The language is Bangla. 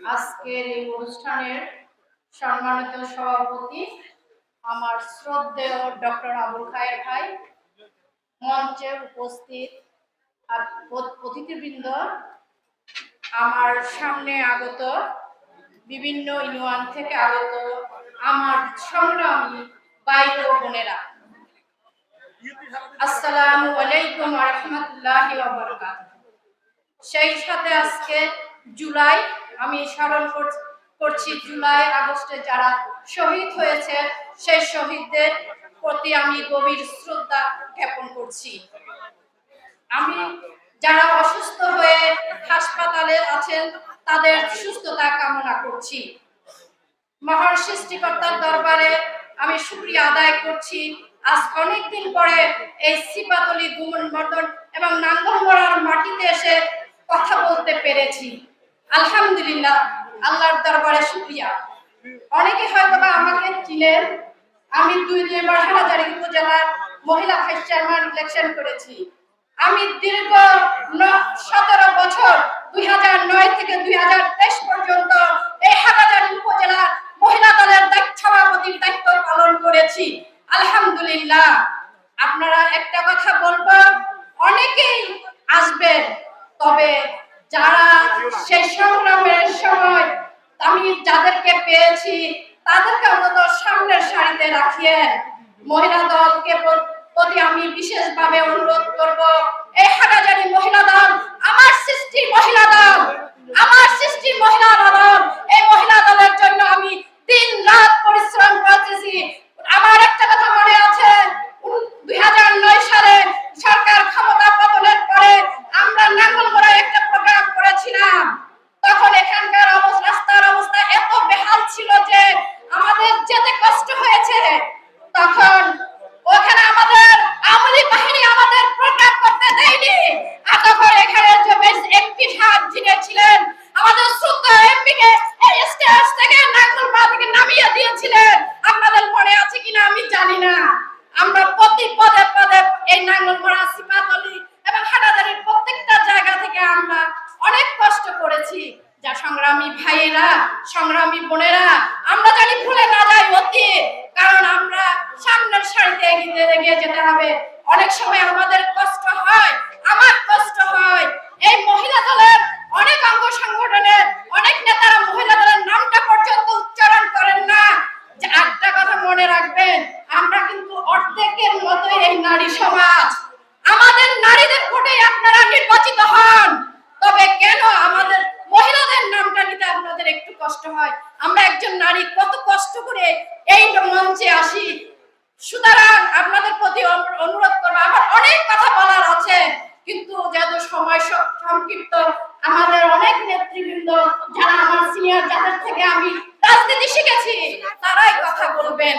আজকের এই অনুষ্ঠানের সম্মানিত সভাপতি আমার শ্রদ্ধেয় ডক্টর আবুল খায়ের ভাই, মঞ্চে উপস্থিত অতিথিবৃন্দ, আমার সামনে আগত বিভিন্ন ইউনিয়ন থেকে আগত আমার সংগ্রামী ও বোনেরা। আসসালামু আলাইকুম রহমতুল্লাহি সেই সাথে আজকে জুলাই আমি স্মরণ করছি জুলাই, আগস্টে যারা শহীদ হয়েছে সেই শহীদদের প্রতি আমি গভীর শ্রদ্ধা জ্ঞাপন করছি। আমি যারা অসুস্থ হয়ে হাসপাতালে আছেন, তাদের সুস্থতা কামনা করছি। মহান সৃষ্টিকর্তার দরবারে আমি শুক্রিয়া আদায় করছি। আজ অনেকদিন পরে এই সিপাতলি গুমন মর্দন এবং নাঙ্গলমোড়ার মাটিতে এসে কথা বলতে পেরেছি। আলহামদুলিল্লাহ, আল্লাহর দরবারে শুক্রিয়া। অনেকে হয়তো আমাকে চিনেন, আমি দুই দুইবার হাজারি উপজেলার মহিলা ভাইস চেয়ারম্যান ইলেকশন করেছি। আমি দীর্ঘ সতেরো বছর, দুই থেকে দুই পর্যন্ত এই হাটাজারি উপজেলার মহিলা দলের সভাপতির দায়িত্ব পালন করেছি। আলহামদুলিল্লাহ, আপনারা একটা কথা বলব, অনেকেই আসবেন, তবে যারা আমি যাদেরকে পেয়েছি, তাদেরকে অন্তত সামনের সারিতে রাখিয়ে মহিলা দলকে প্র- প্রতি আমি বিশেষভাবে অনুরোধ করব। এই হাটাজারি মহিলা দল আমার সৃষ্টি মহিলা দল আমার সৃষ্টি মহিলা দল এই মহিলা দলের জন্য আমি দিন রাত পরিশ্রম করতেছি আমার একটা কথা মনে আছে দুই সালে সরকার ক্ষমতা পতনের পরে আমরা নাঙ্গলগড়ায় একটা প্রোগ্রাম করেছিলাম তখন এখানকার অবস্থা রাস্তার অবস্থা এত বেহাল ছিল যে আমাদের যেতে কষ্ট হয়েছে, তখন ওখানে আমাদের আমলি বাহিনী আমাদের প্রোগ্রাম করতে দেয়নি। আর এখানে যে বেশ এমপি সাহেব যিনি ছিলেন, আমাদের সুদ্ধ এমপি কে এই স্টেজ থেকে নাঙ্গলবা থেকে নামিয়ে দিয়েছিলেন। আপনাদের মনে আছে কিনা আমি জানি না। আমরা প্রতি পদে পদে এই নাঙ্গলমোড়া সিপাতলি এবং হাটাজারির প্রত্যেকটা জায়গা থেকে আমরা অনেক কষ্ট করেছি। যা সংগ্রামী ভাইয়েরা, সংগ্রামী বোনেরা, আমরা জানি ভুলে না যাই অতি, কারণ আমরা সামনের সারিতে এগিয়ে এগিয়ে যেতে হবে। অনেক সময় আমাদের কষ্ট হয়, আমার কষ্ট হয়। এই মহিলা দলের অনেক অঙ্গ সংগঠনের অনেক নেতারা মহিলা দলের নামটা পর্যন্ত উচ্চারণ করেন না। যে একটা কথা মনে রাখবেন, আমরা কিন্তু অর্ধেকের মতোই এই নারী সমাজ। আমাদের নারীদের ভোটে আপনারা নির্বাচিত হন তবে কেন আমাদের মহিলাদের নামটা নিতে আপনাদের একটু কষ্ট হয় আমরা একজন নারী কত কষ্ট করে এই মঞ্চে আসি। সুতরাং আপনাদের প্রতি অনুরোধ করব। আমার অনেক কথা বলার আছে, কিন্তু যেহেতু সময় সংক্ষিপ্ত, আমাদের অনেক নেতৃবৃন্দ যারা আমার সিনিয়র যাদের থেকে আমি রাজনীতি শিখেছি, তারাই কথা বলবেন।